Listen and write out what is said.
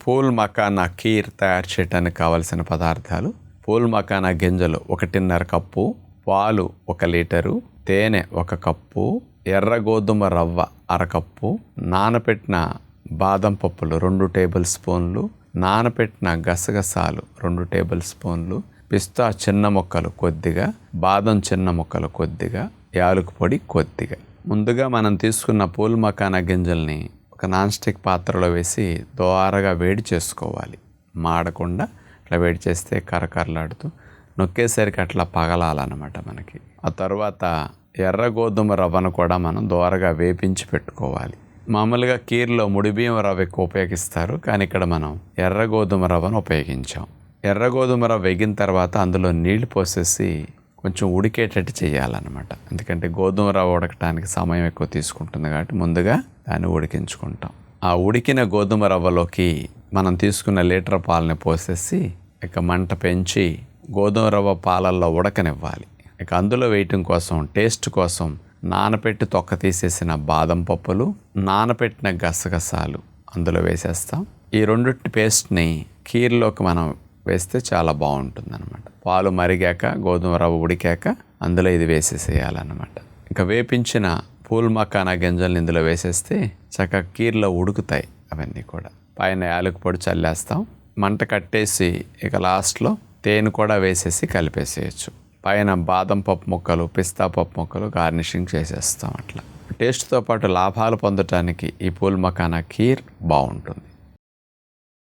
Pool makhana kheer తయారు చేయడానికి కావలసిన పదార్థాలు పూల్ మకానా గింజలు ఒకటిన్నర కప్పు పాలు ఒక లీటరు తేనె ఒక కప్పు ఎర్ర గోధుమ రవ్వ అరకప్పు నానపెట్టిన బాదం పప్పులు రెండు టేబుల్ స్పూన్లు నానపెట్టిన గసగసాలు రెండు టేబుల్ స్పూన్లు పిస్తా చిన్న ముక్కలు కొద్దిగా బాదం చిన్న ముక్కలు కొద్దిగా యాలకుల పొడి కొద్దిగా. ముందుగా మనం తీసుకున్న పూల్ మకానా గింజల్ని ఒక నాన్ స్టిక్ పాత్రలో వేసి దోరగా వేడి చేసుకోవాలి. మాడకుండా అట్లా వేడి చేస్తే కరకరలాడుతూ నొక్కేసరికి అట్లా పగలాలన్నమాట మనకి. ఆ తర్వాత ఎర్ర గోధుమ రవ్వను కూడా మనం దోరగా వేపించి పెట్టుకోవాలి. మామూలుగా కీర్లో ముడిబియ్యం రవ్వ ఎక్కువ ఉపయోగిస్తారు కానీ ఇక్కడ మనం ఎర్ర గోధుమ రవ్వను ఉపయోగించాం. ఎర్ర గోధుమ రవ్వ వేగిన తర్వాత అందులో నీళ్ళు పోసేసి కొంచెం ఉడికేటట్టు చేయాలన్నమాట. ఎందుకంటే గోధుమ రవ్వ ఉడకటానికి సమయం ఎక్కువ తీసుకుంటుంది కాబట్టి ముందుగా దాన్ని ఉడికించుకుంటాం. ఆ ఉడికిన గోధుమ రవ్వలోకి మనం తీసుకున్న లీటర్ పాలని పోసేసి ఇక మంట పెంచి గోధుమ రవ్వ పాలల్లో ఉడకనివ్వాలి. ఇక అందులో వేయటం కోసం టేస్ట్ కోసం నానపెట్టి తొక్క తీసేసిన బాదం పప్పులు నానపెట్టిన గసగసాలు అందులో వేసేస్తాం. ఈ రెండింటి పేస్ట్ని కీర్లోకి మనం వేస్తే చాలా బాగుంటుంది అనమాట పాలు మరిగాక గోధుమ రవ్వ ఉడికాక అందులో ఇది వేసేసేయాలన్నమాట. ఇంకా వేపించిన పూల్ మకానా గింజల్ని ఇందులో వేసేస్తే చక్కగా కీర్లో ఉడుకుతాయి అవన్నీ కూడా. పైన యాలకు పొడి చల్లేస్తాం. మంట కట్టేసి ఇక లాస్ట్లో తేనె కూడా వేసేసి కలిపేసేయచ్చు. పైన బాదం పప్పు ముక్కలు పిస్తా పప్పు ముక్కలు గార్నిషింగ్ చేసేస్తాం అట్లా. టేస్ట్తో పాటు లాభాలు పొందటానికి ఈ పూల్ మకానా కీర్ బాగుంటుంది.